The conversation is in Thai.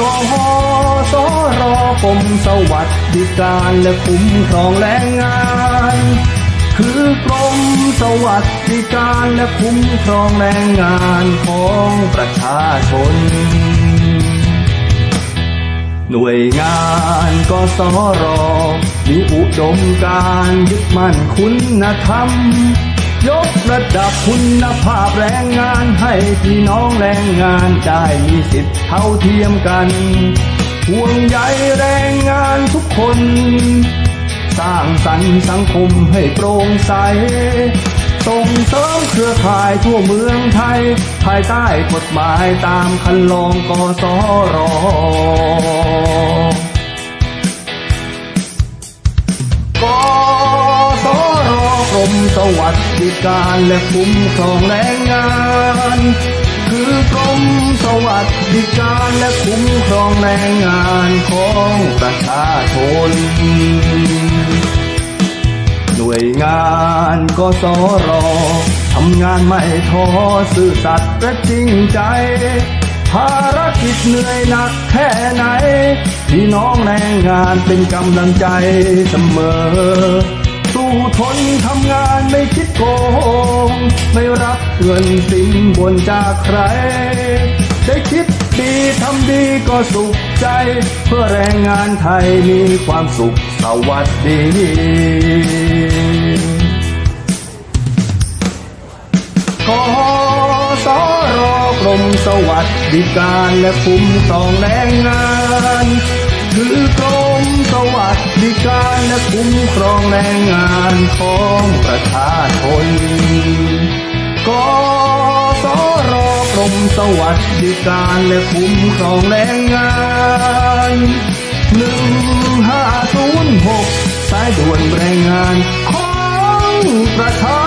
กหสรกรมสวัสดิการและคุ้มครองแรงงาน คือกรมสวัสดิการและคุ้มครองแรงงานของประชาชน หน่วยงานกสรมีอุดมการยึดมั่นคุณธรรม ยกระดับคุณภาพแรงงานให้พี่น้องแรงงานได้มีสิทธิ์เท่าเทียมกัน ห่วงใยแรงงานทุกคน สร้างสรรค์สังคมให้โปร่งใส ส่งเสริมเครือข่ายทั่วเมืองไทย ภายใต้กฎหมายตามคันลองกสร สวัสดิการและคุ้มครองแรงงาน คือกรมสวัสดิการและคุ้มครองแรงงานของประชาชน หน่วยงานกสรทำงานไม่ท้อซื่อสัตย์และจริงใจ ภารกิจเหนื่อยหนักแค่ไหน พี่น้องแรงงานเป็นกำลังใจเสมอ ทนทำงานไม่คิดโกง ไม่รับเงินสินบนจากใคร ได้คิดดีทำดีก็สุขใจ เพื่อแรงงานไทยมีความสุขสวัสดีกสรกรมสวัสดิการและคุ้มครองแรงงาน คุ้มครองแรงงานของประชาชนกสรกรมสวัสดิการและคุ้มครองแรงงานหนึ่งห้าศูนย์หกสายด่วนแรงงานของประชา